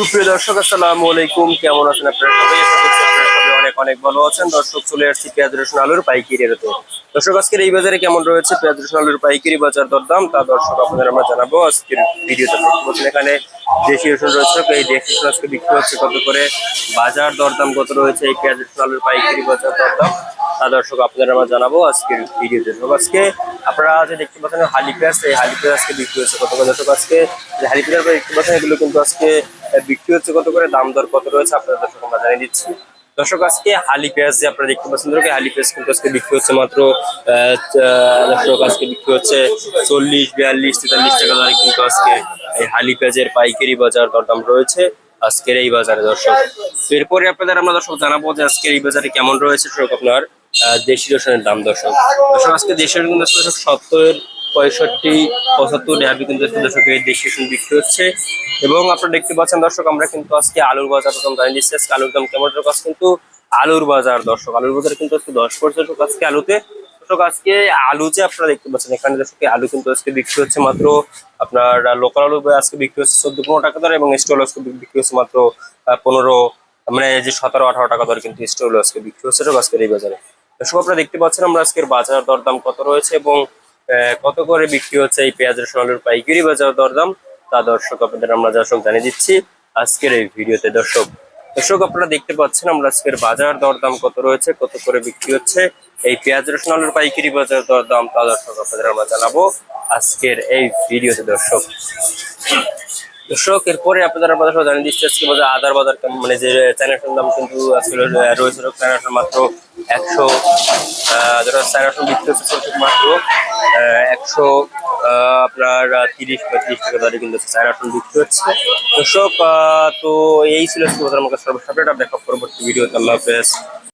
সুপ্রিয় দর্শক, আসসালামু আলাইকুম। কেমন আছেন আপনারা সবাই? আপনারা অনেক অনেক ভালো আছেন। দর্শক, চলে আসছি পেঁয়াজ, রসুন, আলুর পাইকারি রেটে। দর্শক, আজকের এই বাজারে কেমন রয়েছে পেঁয়াজ, রসুন, আলুর পাইকারি বাজার দরদাম? তা দর্শক, আপনাদের আমরা জানাব। আজকের ভিডিওতে দেখতে এখানে দেশি রসুন রয়েছে। এই দেশি রসুন আজকে বিক্রি হচ্ছে কত করে? বাজার দরদাম কত রয়েছে এই পেঁয়াজ, রসুন, আলুর পাইকারি বাজার দরদাম? তা দর্শক আপনাদের আমরা জানাব আজকের ভিডিওতে তো। আজকে আপনারা যে দেখতে পাচ্ছেন হালি পেঁয়াজ এই হালি পেঁয়াজ আজকে বিক্রি হচ্ছে কত করে? দর্শক আজকে যে হালি পেঁয়াজ দেখতে পাচ্ছেন এগুলো কিন্তু আজকে বিক্রি হচ্ছে কত করে? দাম দর কত রয়েছে? আপনাদের দর্শক আমরা জানিয়ে দিচ্ছি। দর্শক আজকে হালি পেঁয়াজ যে আপনারা দেখতে পাচ্ছেন দর্শক, হালি পেঁয়াজ কিন্তু আজকে বিক্রি হচ্ছে মাত্র দর্শক আজকে বিক্রি হচ্ছে চল্লিশ বিয়াল্লিশ তেতাল্লিশ টাকা দরে কিন্তু আজকে এই হালি পেঁয়াজের পাইকারি বাজার দরদাম রয়েছে আজকের এই বাজারে। দর্শক এরপরে আপনাদের আমরা দর্শক জানাব যে আজকের এই বাজারে কেমন রয়েছে দর্শক আপনার দেশি রসুনের দাম দর্শক। দর্শক, আজকে দেশের কিন্তু দর্শক সত্তর, পঁয়ষট্টি, পঁচাত্তর রেহাবি কিন্তু দর্শক দেশি রসুন বিক্রি হচ্ছে। এবং আপনারা দেখতে পাচ্ছেন দর্শক, আমরা কিন্তু আজকে আলুর বাজার দাম জানিয়ে দিচ্ছি। আজকে আলুর দাম কেমন দর্শক? কিন্তু আলুর বাজার দর্শক। আলুর বাজার কিন্তু আজকে দশ পার্সেন্ট আজকে আলুতে। দর্শক, আজকে আলু যে আপনারা দেখতে পাচ্ছেন, এখানে দর্শক, আলু কিন্তু আজকে বিক্রি হচ্ছে মাত্র আপনার লোকাল আলু আজকে বিক্রি হচ্ছে চোদ্দ পনেরো টাকা দরে এবং স্টল আজকে বিক্রি হচ্ছে মাত্র পনেরো মানে যে সতেরো, আঠারো টাকা দরে কিন্তু স্টল আজকে বিক্রি হচ্ছে আজকের এই বাজারে। দর্শক আপনারা দেখতে পাচ্ছেন আমরা আজকের বাজার দরদাম কত রয়েছে এবং কত করে বিক্রি হচ্ছে এই পেঁয়াজ রসুন আলুর পাইকারি বাজার দরদাম তা দর্শক আপনাদের আমরা দর্শক জানিয়ে দিচ্ছি আজকের এই ভিডিওতে দর্শক দর্শক আপনারা দেখতে পাচ্ছেন আমরা আজকের বাজার দরদাম কত রয়েছে কত করে বিক্রি হচ্ছে এই পেঁয়াজ রসুন আলুর পাইকারি বাজার দরদাম তা দর্শক আপনাদের আমরা জানাব আজকের এই ভিডিওতে দর্শক দর্শক এরপরে আপনাদের আমাদের সাথে জানিয়ে দিচ্ছি আজকে বাজার আদার বাজার মানে যে চায়নাটার দাম কিন্তু আজকে রয়ে- রয়েছে চায়নাটার মাত্র একশো ধরো চায়নাটার বিক্রি হচ্ছে চলছে মাত্র একশো আপনার তিরিশ পঁয়ত্রিশ টাকা দরে কিন্তু চায়নাটন বিক্রি হচ্ছে। দর্শক তো এই ছিল আজকে বাজার আমাকে সর্বসাপেট দেখা পরবর্তী ভিডিওতে আল্লাহ হাফেজ।